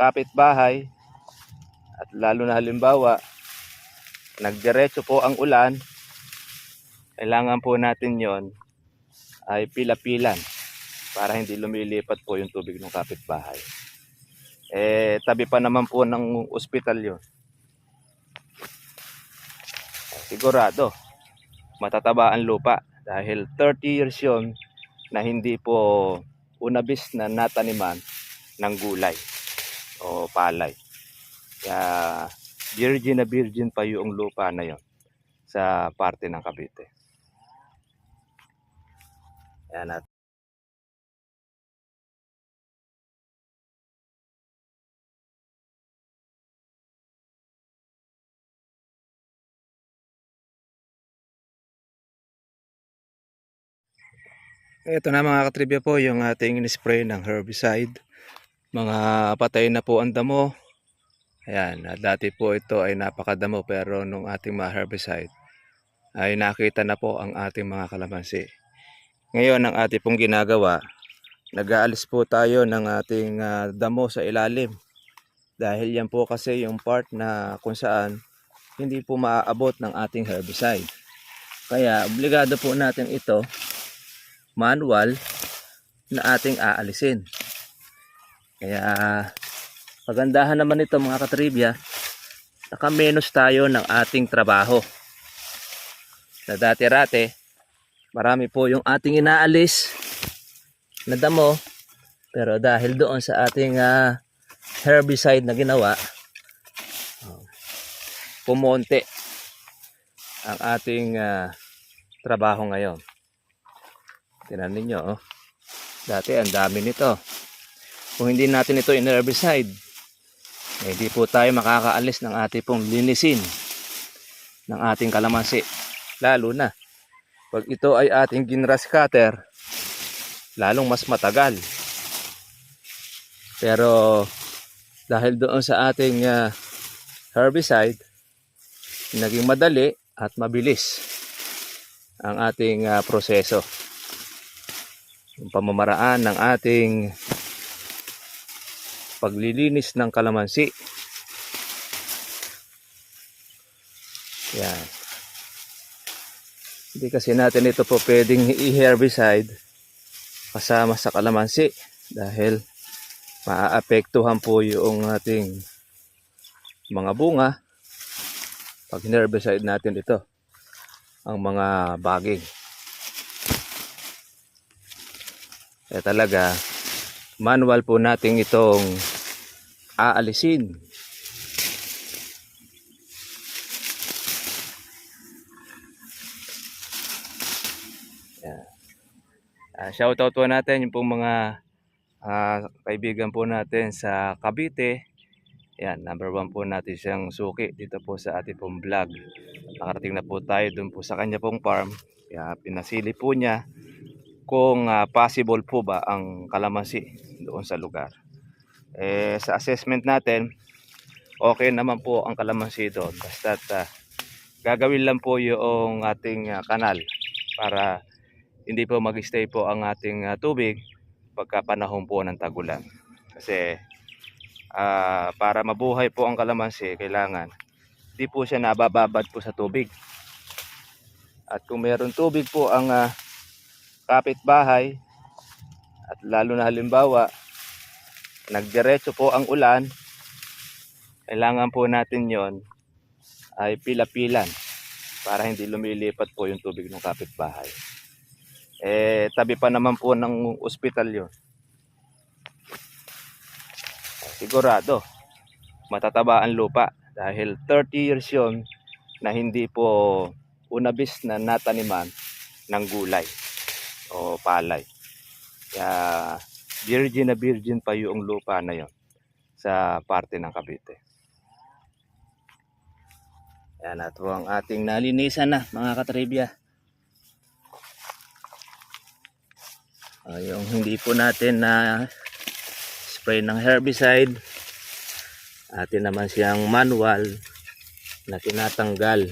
kapitbahay at lalo na halimbawa nagdiretso po ang ulan kailangan po natin yon ay pila-pilan para hindi lumilipat po yung tubig ng kapitbahay. Eh tabi pa naman po ng ospital yun. Sigurado matataba ang lupa dahil 30 years yun na hindi po unabis na nataniman ng gulay o palay. Kaya virgin na virgin pa yung lupa na yon sa parte ng Cavite. Ayan at Ito na mga katribya po yung ating spray ng herbicide. Mga patay na po ang damo. Ayan, at dati po ito ay napakadamo pero nung ating mga herbicide ay nakita na po ang ating mga kalamansi. Ngayon ang ating pong ginagawa, nag-aalis po tayo ng ating ah, damo sa ilalim. Dahil yan po kasi yung part na kung saan hindi po maaabot ng ating herbicide. Kaya obligado po natin ito manual na ating aalisin. Kaya pagandahan naman ito mga katribya, nakamenos tayo ng ating trabaho. Na dati-rate, marami po yung ating inaalis na damo, pero dahil doon sa ating ah, herbicide na ginawa, oh, pumonte ang ating ah, trabaho ngayon. Tinan ninyo, oh. Dati ang dami nito. Kung hindi natin ito in-herbicide, eh, hindi po tayo makakaalis ng ating pong linisin ng ating kalamansi. Lalo na, pag ito ay ating ginras cutter, lalong mas matagal. Pero, dahil doon sa ating ah, herbicide, naging madali at mabilis ang ating ah, proseso yung pamamaraan ng ating paglilinis ng kalamansi. Yan. Hindi kasi natin ito po pwedeng i-herbicide kasama sa kalamansi dahil maaapektuhan po yung ating mga bunga pag herbicide natin ito ang mga baging. Kaya talaga, manual po natin itong aalisin. Yan. Ah, shoutout po natin yung pong mga ah, kaibigan po natin sa Cavite. Yan, number one po natin siyang suki dito po sa ating pong vlog. Nakarating na po tayo dun po sa kanya pong farm. Kaya pinasili po niya kung ah, possible po ba ang kalamansi doon sa lugar. Eh, sa assessment natin, okay naman po ang kalamansi doon. Basta gagawin lang po yung ating ah, kanal para hindi po mag-stay po ang ating ah, tubig pagka panahon po ng tagulan. Kasi ah, para mabuhay po ang kalamansi, kailangan hindi po siya nabababad po sa tubig. At kung meron tubig po ang ah, kapitbahay at lalo na halimbawa nagdiretso po ang ulan kailangan po natin yon ay pila-pilan para hindi lumilipat po yung tubig ng kapitbahay. Eh tabi pa naman po ng ospital yun. Sigurado matataba ang lupa dahil 30 years yun na hindi po unabis na nataniman ng gulay o palay. Kaya virgin na virgin pa yung lupa na yon sa parte ng Cavite. Yan at ang ating nalinisan na mga katribya. Ah, yung hindi po natin na spray ng herbicide atin naman siyang manual na tinatanggal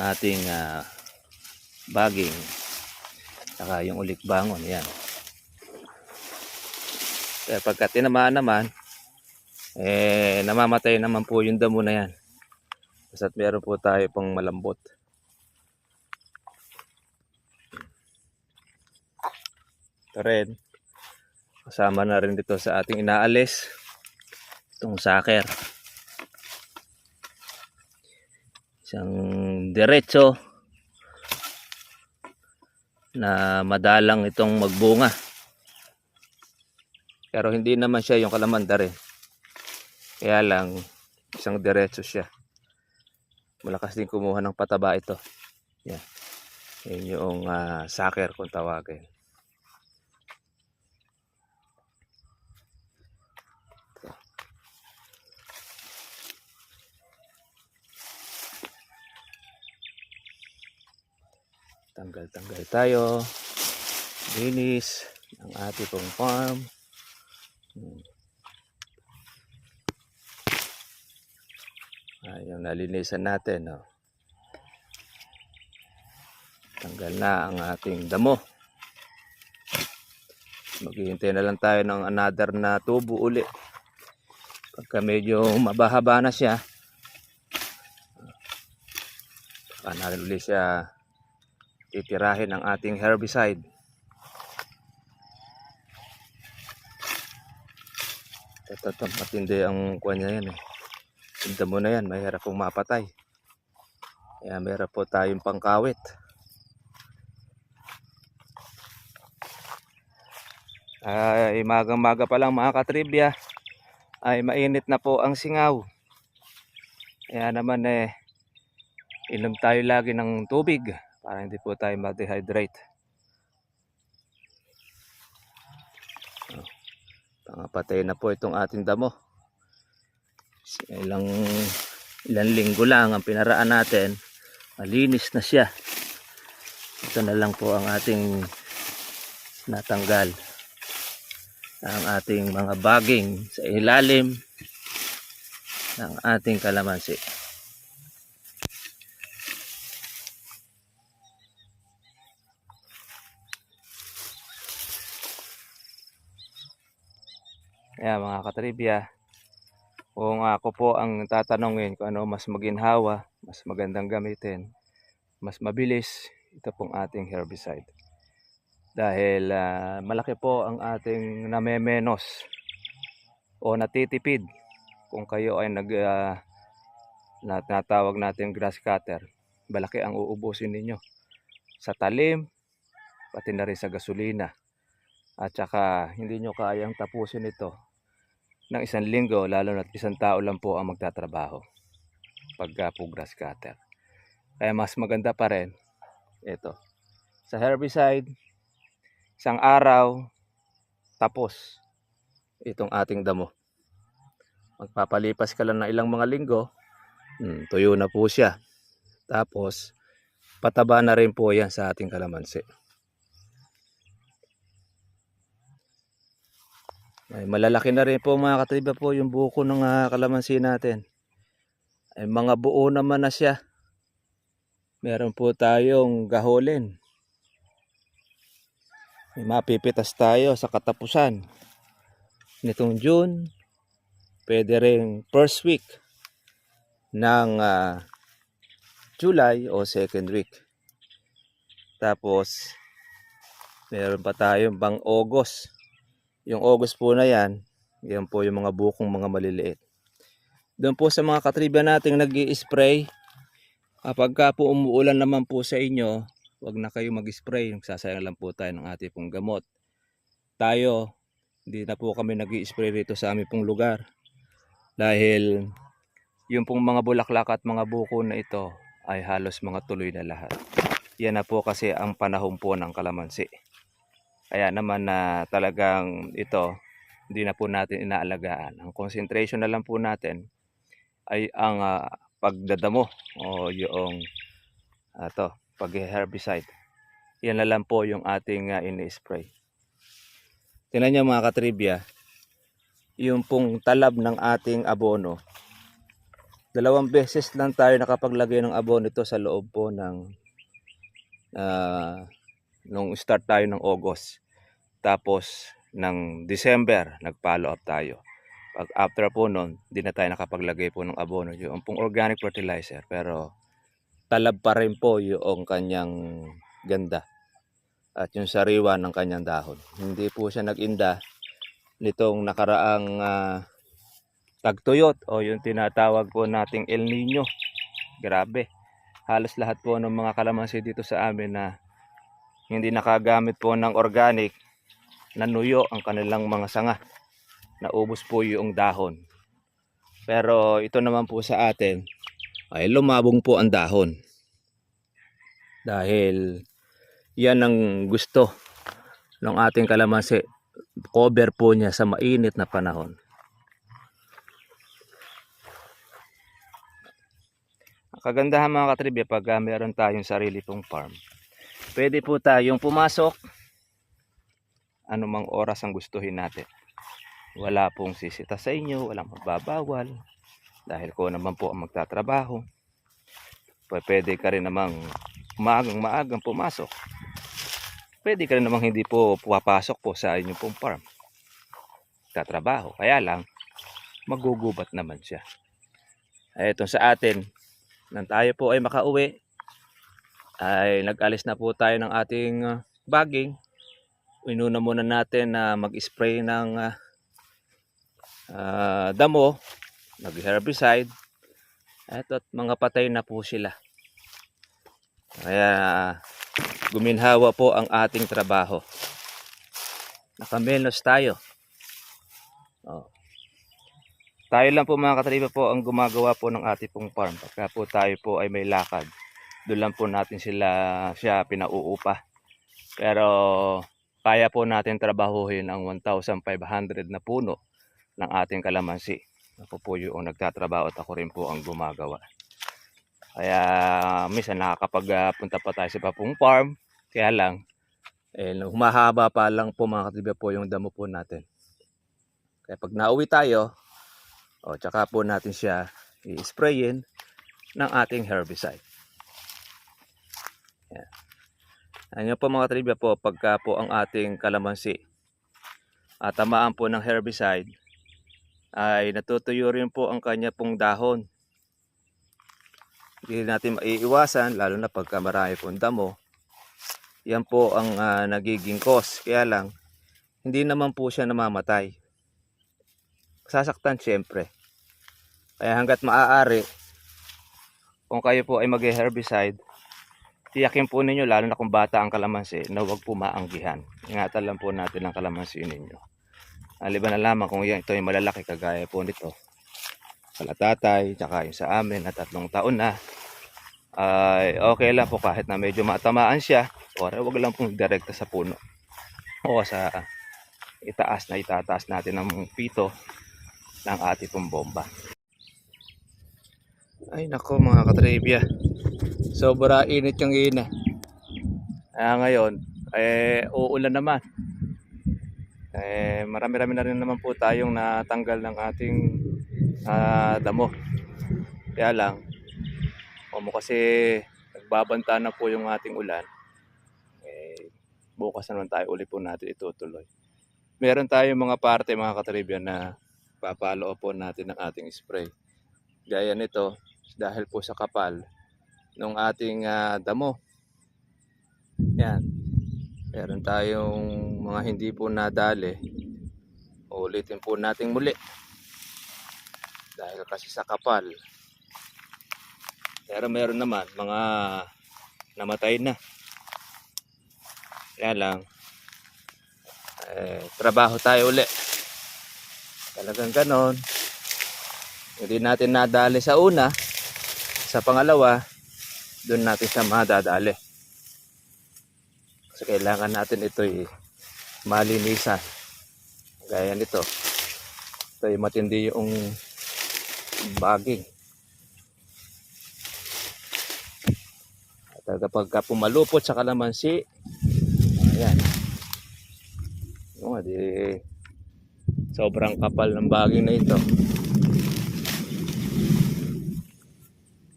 ating ah, baging saka yung ulik bangon yan Kaya pagka tinamaan naman, eh, namamatay naman po yung damo na yan. Basta't meron po tayo pang malambot. Ito rin. Kasama na rin dito sa ating inaalis. Itong saker. Isang diretso na madalang itong magbunga. Pero hindi naman siya yung kalamanda rin. Kaya lang, isang diretso siya. Malakas din kumuha ng pataba ito. Yan. Yan yung ah, saker kung tawagin. Tanggal-tanggal tayo. Linis ng ating pong farm. Hmm. Ayun, nalinisan natin. Oh. Tanggal na ang ating damo. Maghihintay na lang tayo ng another na tubo uli. Pagka medyo mabahaba na siya, saka natin uli siya titirahin ng ating herbicide. Ito, matindi ang kuha niya yan eh. Yung damo na yan, mahirap pong mapatay. Kaya meron po tayong pangkawit. Ay, magang-maga pa lang mga katribya. Ay, mainit na po ang singaw. Kaya naman eh, inom tayo lagi ng tubig para hindi po tayo ma-dehydrate. Pangapatay na po itong ating damo. Ilang, ilang linggo lang ang pinaraan natin. Malinis na siya. Ito na lang po ang ating natanggal ang ating mga baging sa ilalim ng ating kalamansi. Kaya mga katribya, kung ako po ang tatanungin kung ano mas maginhawa, mas magandang gamitin, mas mabilis, ito pong ating herbicide. Dahil ah, malaki po ang ating namemenos o natitipid kung kayo ay nag na natawag natin grass cutter. Malaki ang uubusin ninyo sa talim, pati na rin sa gasolina. At saka hindi nyo kayang tapusin ito ng isang linggo, lalo na isang tao lang po ang magtatrabaho pagka po grass cutter. Kaya mas maganda pa rin ito. Sa herbicide, isang araw, tapos itong ating damo. Magpapalipas ka lang ng ilang mga linggo, hmm, tuyo na po siya. Tapos, pataba na rin po yan sa ating kalamansi. Ay, malalaki na rin po mga katriba po yung buko ng ah, kalamansi natin. Ay, mga buo naman na siya. Meron po tayong gaholin. May mapipitas tayo sa katapusan nitong June. Pwede rin first week ng ah, July o second week. Tapos, meron pa tayong bang August. Yung August po na yan, yan po yung mga bukong mga maliliit. Doon po sa mga katriba nating nag spray kapag ka po umuulan naman po sa inyo, wag na kayo mag-spray. Nagsasayang lang po tayo ng ating pong gamot. Tayo, hindi na po kami nag spray rito sa aming pong lugar. Dahil yung pong mga bulaklak at mga buko na ito ay halos mga tuloy na lahat. Yan na po kasi ang panahon po ng kalamansi. Kaya naman na talagang ito, hindi na po natin inaalagaan. Ang concentration na lang po natin ay ang ah, pagdadamo o yung ato, pag-herbicide. Yan na lang po yung ating uh, ini-spray. Tingnan niyo mga katribya, yung pong talab ng ating abono. Dalawang beses lang tayo nakapaglagay ng abono ito sa loob po ng ah, nung start tayo ng August. Tapos ng December, nag-follow up tayo. Pag after po nun, di na tayo nakapaglagay po ng abono. Yung pong organic fertilizer. Pero talab pa rin po yung kanyang ganda. At yung sariwa ng kanyang dahon. Hindi po siya nag-inda nitong nakaraang ah, tagtuyot o yung tinatawag po nating El Nino. Grabe. Halos lahat po ng mga kalamansi dito sa amin na hindi nakagamit po ng organic, nanuyo ang kanilang mga sanga. Naubos po yung dahon. Pero ito naman po sa atin ay lumabong po ang dahon. Dahil yan ang gusto ng ating kalamansi. Cover po niya sa mainit na panahon. Kagandahan mga katribya pag ah, meron tayong sarili pong farm. Pwede po tayong pumasok anumang oras ang gustuhin natin. Wala pong sisita sa inyo, walang magbabawal. Dahil ko naman po ang magtatrabaho. Pwede ka rin namang maagang maagang pumasok. Pwede ka rin namang hindi po pupapasok po sa inyong pong farm. Tatrabaho. Kaya lang, magugubat naman siya. Ito sa atin, nang tayo po ay makauwi, ay nag-alis na po tayo ng ating uh, bagging. Inuna muna natin na mag-spray ng ah, ah, damo, nag-herbicide. Ito at mga patay na po sila. Kaya guminhawa po ang ating trabaho. Nakamenos tayo. Oh. Tayo lang po mga katriba po ang gumagawa po ng ating pong farm. Pagka po tayo po ay may lakad, doon lang po natin sila siya pinauupa. Pero kaya po natin trabahuhin ang 1,500 na puno ng ating kalamansi. Ako po yung nagtatrabaho at ako rin po ang gumagawa. Kaya minsan nakakapagpunta pa tayo sa papong farm. Kaya lang, eh, humahaba pa lang po mga katriba po yung damo po natin. Kaya pag nauwi tayo, o tsaka po natin siya i-sprayin ng ating herbicide. Yan. Ano po mga trivia po, pagka po ang ating kalamansi at tamaan po ng herbicide, ay natutuyo rin po ang kanya pong dahon. Hindi natin maiiwasan, lalo na pagka marami pong damo. Yan po ang ah, nagiging cause. Kaya lang, hindi naman po siya namamatay. Sasaktan syempre. Kaya hanggat maaari, kung kayo po ay mag-herbicide, tiyakin po ninyo, lalo na kung bata ang kalamansi, na huwag po maanggihan. Ingatan lang po natin ang kalamansi ninyo. Aliban na lamang kung yan, ito ay malalaki kagaya po nito. Sa tatay, tsaka yung sa amin na tatlong taon na, ay okay lang po kahit na medyo matamaan siya, or wag lang pong direkta sa puno. O sa itaas na itataas natin ng pito ng ating bomba. Ay nako mga katribya. Sobra init yung ina. Kaya ngayon, eh, uulan naman. Eh, marami-rami na rin naman po tayong natanggal ng ating ah, damo. Kaya lang, kung kasi nagbabanta na po yung ating ulan, eh, bukas na naman tayo uli po natin itutuloy. Meron tayong mga parte mga katribya na papalo po natin ng ating spray. Gaya nito, dahil po sa kapal ng ating ah, damo. Yan. Meron tayong mga hindi po nadali. Ulitin po natin muli. Dahil kasi sa kapal. Pero meron naman mga namatay na. Kaya lang, eh, trabaho tayo uli. Talagang ganon. Hindi natin nadali sa una. Sa pangalawa, doon natin siya madadali. Kasi kailangan natin ito malinisan. Gaya nito. Ito ay matindi yung baging. At kapag ka pumalupot sa kalamansi, ayan. Yung di sobrang kapal ng baging na ito.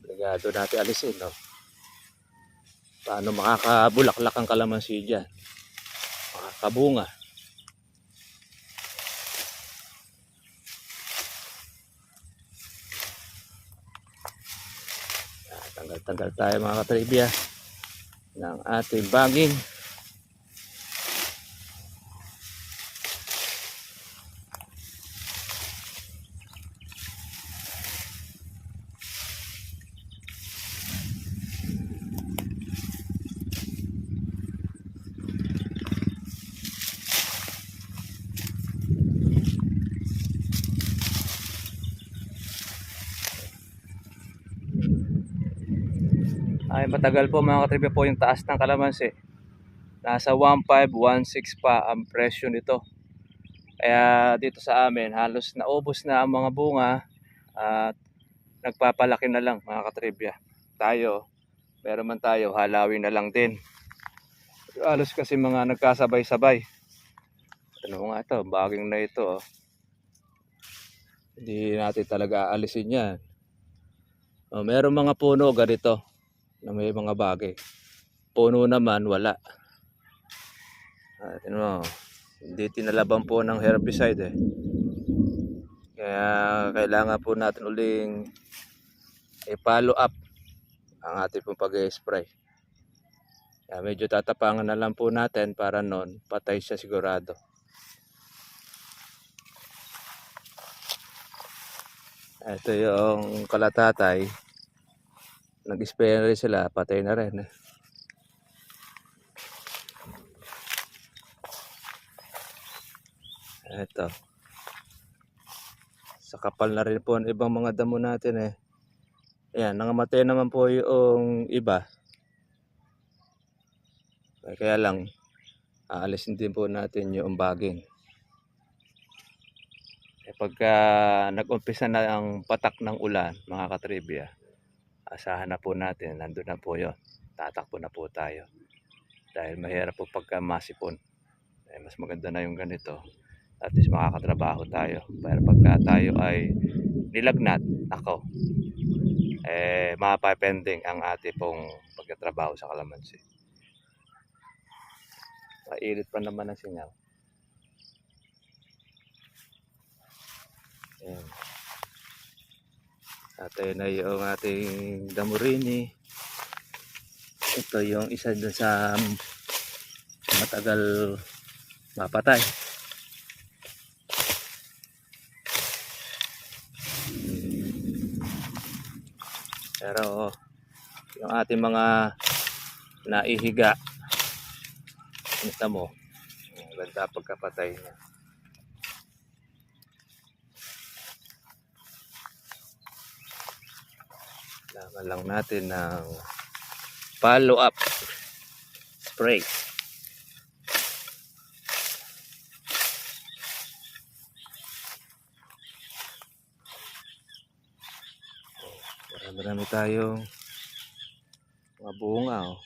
Ligado natin alisin, no? paano makakabulaklak ang kalamansi dyan? Makakabunga. Tanggal-tanggal tayo mga katribya ng ating banging Ay matagal po mga katribya po yung taas ng kalamansi. Nasa 1.516 pa ang presyo nito. Kaya dito sa amin halos naubos na ang mga bunga at nagpapalaki na lang mga katribya. Tayo, meron man tayo, halawin na lang din. Halos kasi mga nagkasabay-sabay. Ano nga ito, baging na ito. Oh. Hindi natin talaga aalisin yan. Oh, meron mga puno ganito na may mga bagay. Puno naman, wala. At mo, hindi tinalaban po ng herbicide eh. Kaya kailangan po natin uling i-follow up ang ating pong pag-spray. Kaya medyo tatapangan na lang po natin para noon patay siya sigurado. Ito yung kalatatay. Nag-spray na rin sila, patay na rin. eh. Ito. Sa kapal na rin po ang ibang mga damo natin eh. Ayan, nangamatay naman po yung iba. Eh, Kaya lang, aalisin din po natin yung baging. Eh, pagka nag-umpisa na ang patak ng ulan, mga katribya, asahan na po natin, nandun na po yun. Tatakbo na po tayo. Dahil mahirap po pagka masipon. Eh, mas maganda na yung ganito. At least makakatrabaho tayo. Pero pagka tayo ay nilagnat, ako, eh, mapapending ang ating pong pagkatrabaho sa kalamansi. Mainit pa naman ang singaw. Ayan. At ayun na yung ating damurini. Ito yung isa dun sa matagal mapatay. Pero yung ating mga naihiga, kita mo, ganda pagkapatay niya. Kailangan lang natin ng follow up spray. Marami-rami tayong mga bunga oh.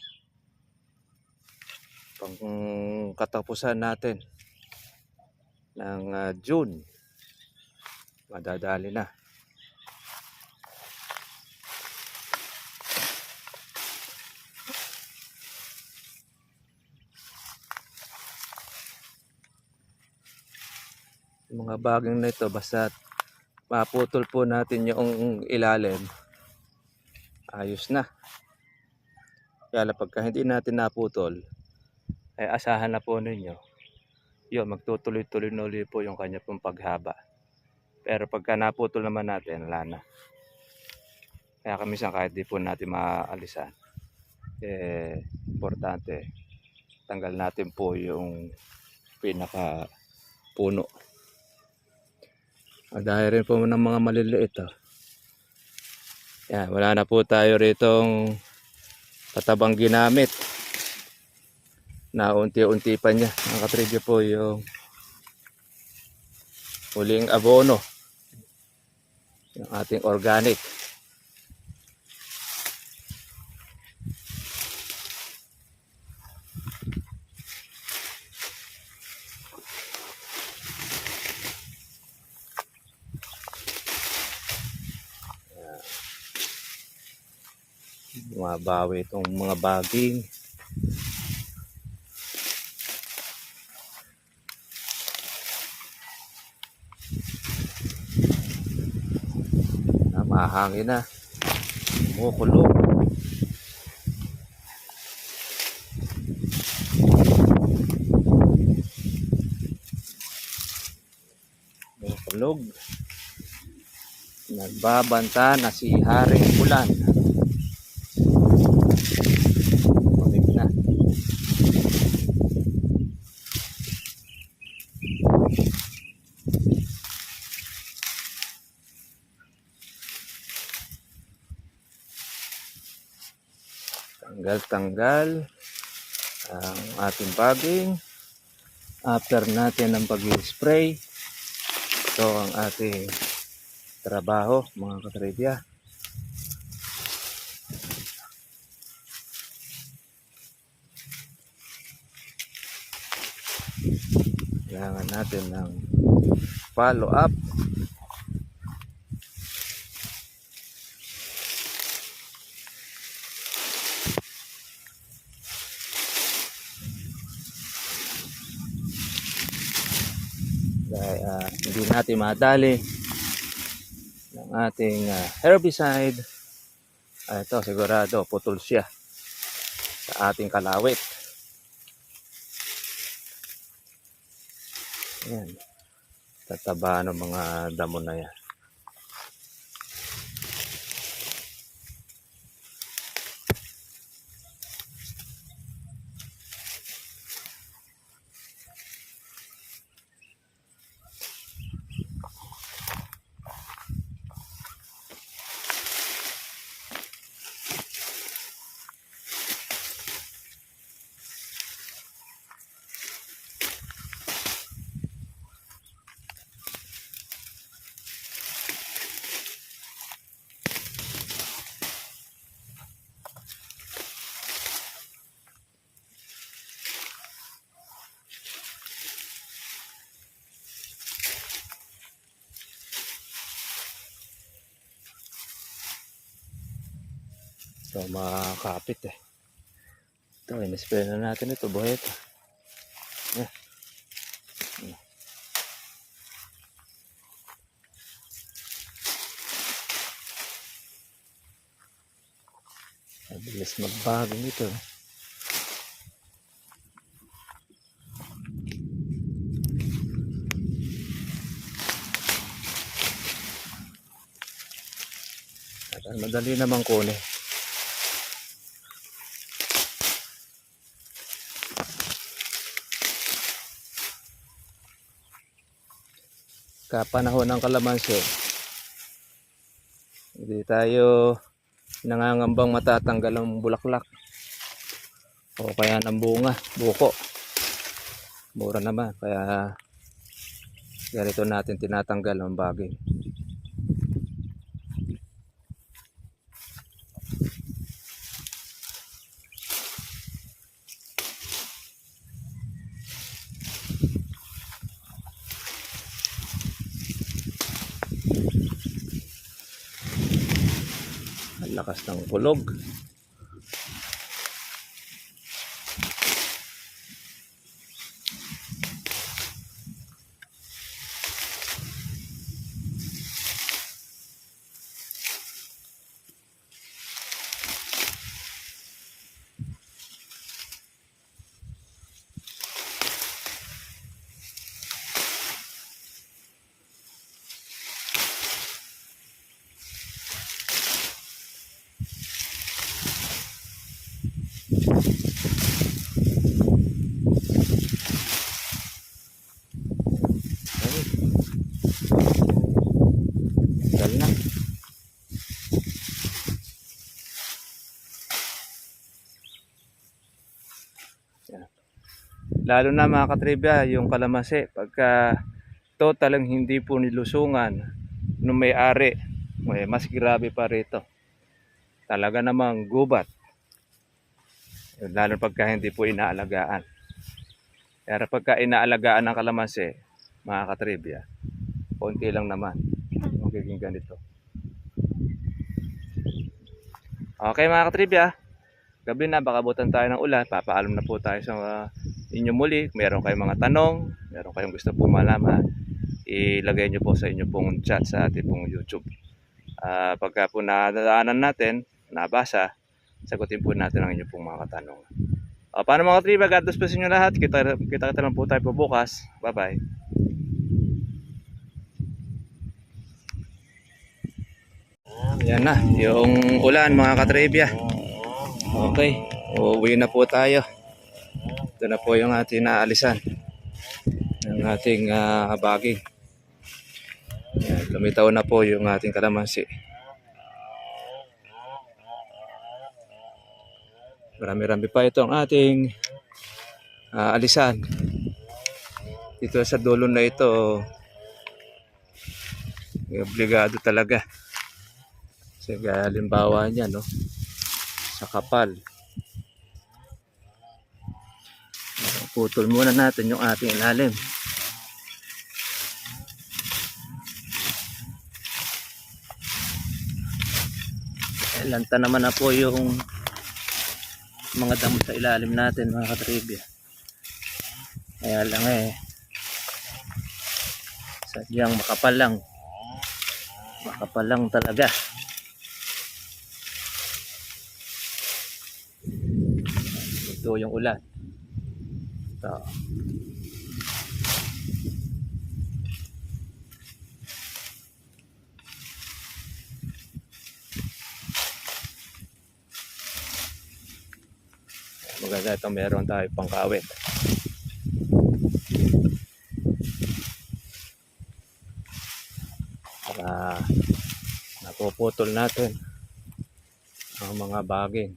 Pang katapusan natin ng ah, June. Madadali na. Mga baging na ito basta maputol po natin yung ilalim. Ayos na. Kaya pagka hindi natin naputol ay asahan na po ninyo. Yun magtutuloy-tuloy na po yung kanya pong paghaba. Pero pagka naputol naman natin wala na. Kaya kami sa kahit di po natin maalisan eh importante tanggal natin po yung pinaka puno Dahil rin po ng mga maliliit. Oh. Yan, wala na po tayo ritong patabang ginamit. Na unti-unti pa niya. Nakatrigyo po yung huling abono. Yung ating organic. Babawi itong mga baging. Namahangin na. Kumukulong. Kumukulog. Nagbabanta na si Haring Ulan. Tanggal-tanggal ang ating baging. After natin ng pag-spray, ito ang ating trabaho mga katribya. Kailangan natin ng follow up. Dahil ah, hindi natin madali ng ating ah, herbicide. Ah, ito sigurado putol siya sa ating kalawit. Yan. Tataba ng mga damo na yan. So makakapit eh. Ito, in-spray na natin ito. Buhay ito. Yeah. Yeah. Mabilis magbago nito. Ang madali namang kunin. Kapanahon ng kalamansi. Hindi tayo nangangambang matatanggal ang bulaklak. O kaya ng bunga, buko. Mura naman, kaya ganito natin tinatanggal ang bagay. Ang lakas ng kulog. Lalo na mga katribya, yung kalamansi, pagka totalang hindi po nilusungan nung may-ari, eh, mas grabe pa rito. Talaga namang gubat. Lalo pagka hindi po inaalagaan. Kaya pagka inaalagaan ng kalamansi, mga katribya, konti lang naman magiging ganito. Okay mga katribya, gabi na, baka butan tayo ng ulan, papaalam na po tayo sa uh, inyo muli. Meron kayong mga tanong, meron kayong gusto po malaman, ilagay nyo po sa inyo pong chat sa ating pong YouTube. Uh, pagka po nadaanan natin, nabasa, sagutin po natin ang inyo pong mga katanungan. Uh, paano mga katriba, God bless po sa inyo lahat. Kita, kita kita lang po tayo po bukas. Bye-bye. Yan na, yung ulan mga katribya. Okay, uuwi na po tayo. Ito na po yung ating naalisan. Yung ating ah, baging. Yan, lumitaw na po yung ating kalamansi. Marami-rami pa ito ang ating ah, alisan. Dito sa dulo na ito, may obligado talaga. Kasi halimbawa niya, no? Sa kapal. Putol muna natin yung ating ilalim. Lanta naman na po yung mga damo sa ilalim natin mga katribya. Kaya lang eh, sadyang makapal lang. Makapal lang talaga. Ito yung ulan. Ito. Maganda ito meron tayo pangkawit. Para napuputol natin ang mga baging.